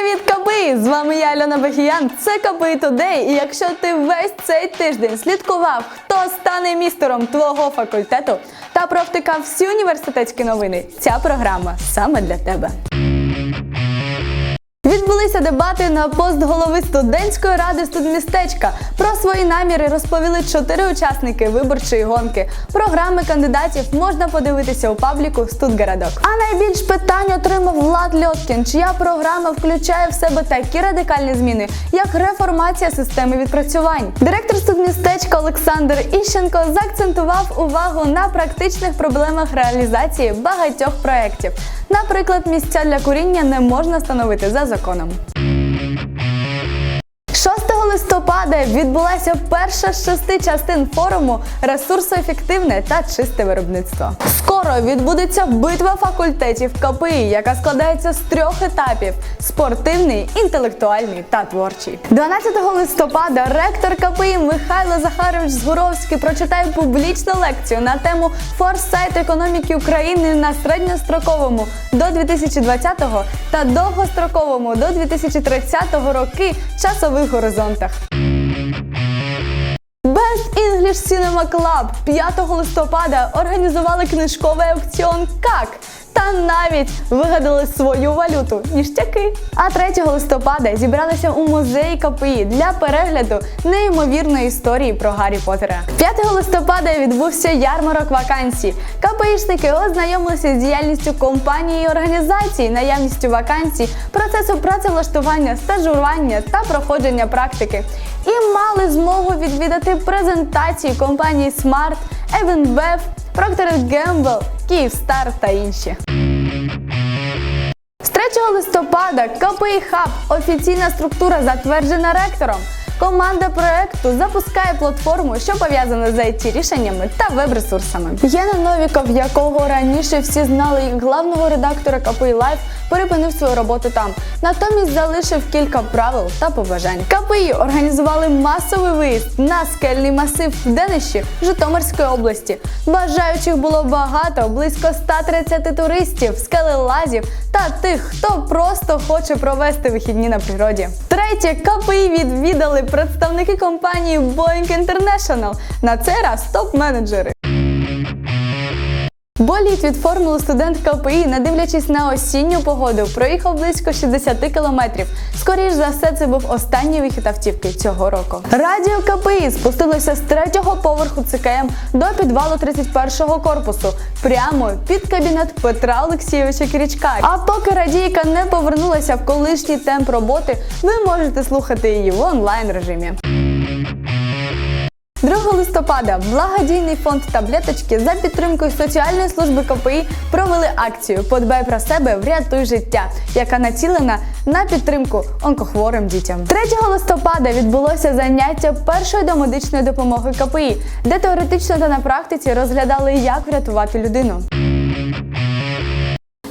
Привіт, каби! З вами я Альона Бахіян. Це Каби Тудей. І якщо ти весь цей тиждень слідкував, хто стане містером твого факультету та провтикав всі університетські новини, ця програма саме для тебе. Відбулися дебати на пост голови студентської ради студмістечка. Про свої наміри розповіли чотири учасники виборчої гонки. Програми кандидатів можна подивитися у пабліку Студгородок. А найбільш питань отримав Влад Льоткін, чия програма включає в себе такі радикальні зміни, як реформація системи відпрацювань. Директор студмістечка Олександр Іщенко заакцентував увагу на практичних проблемах реалізації багатьох проєктів. Наприклад, місця для куріння не можна встановити за законом. Листопада відбулася перша з шести частин форуму Ресурсоефективне та чисте виробництво. Скоро відбудеться битва факультетів КПІ, яка складається з трьох етапів: спортивний, інтелектуальний та творчий. 12 листопада ректор КПІ Михайло Захарович Згуровський прочитає публічну лекцію на тему форсайт економіки України на середньостроковому до 2020 та довгостроковому до 2030 роки часових горизонтах. English Cinema Club 5 листопада організували книжковий аукціон КАК та навіть вигадали свою валюту ніштяки. А 3 листопада зібралися у музеї КПІ для перегляду неймовірної історії про Гаррі Поттера. 5 листопада відбувся ярмарок вакансій. КПІшники ознайомилися з діяльністю компанії і організацій, наявністю вакансій, процесу працевлаштування, стажування та проходження практики. І мали змогу відвідати презентації компаній Smart, Evenbev, Procter Gamble, Kyivstar та інші. З 3 листопада КПІ Хаб офіційна структура затверджена ректором. Команда проекту запускає платформу, що пов'язана з it рішеннями та веб-ресурсами. Єна Новіков, якого раніше всі знали як главного редактора КПІ Лайф, перепинив свою роботу там. Натомість залишив кілька правил та побажань. КПІ організували масовий виїзд на скельний масив в Денищі Житомирської області. Бажаючих було багато, близько 130 туристів, скелелазів та тих, хто просто хоче провести вихідні на природі. Третє КПІ відвідали представники компанії Boeing International. На цей раз топ-менеджери. Боліт від формули студент КПІ, не дивлячись на осінню погоду, проїхав близько 60 кілометрів. Скоріш за все, це був останній вихід автівки цього року. Радіо КПІ спустилося з третього поверху ЦКМ до підвалу 31-го корпусу, прямо під кабінет Петра Олексійовича Кирічка. А поки радійка не повернулася в колишній темп роботи, ви можете слухати її в онлайн режимі. 2 листопада благодійний фонд таблеточки за підтримкою соціальної служби КПІ провели акцію Подбай про себе, врятуй життя, яка націлена на підтримку онкохворим дітям. 3 листопада відбулося заняття першої домедичної допомоги КПІ, де теоретично та на практиці розглядали, як врятувати людину.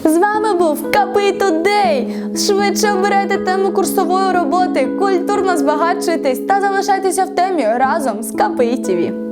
З вами був КПІ Тодей. Швидше обирайте тему курсової роботи, культурно збагачуйтесь та залишайтеся в темі разом з КПІ ТІВІ.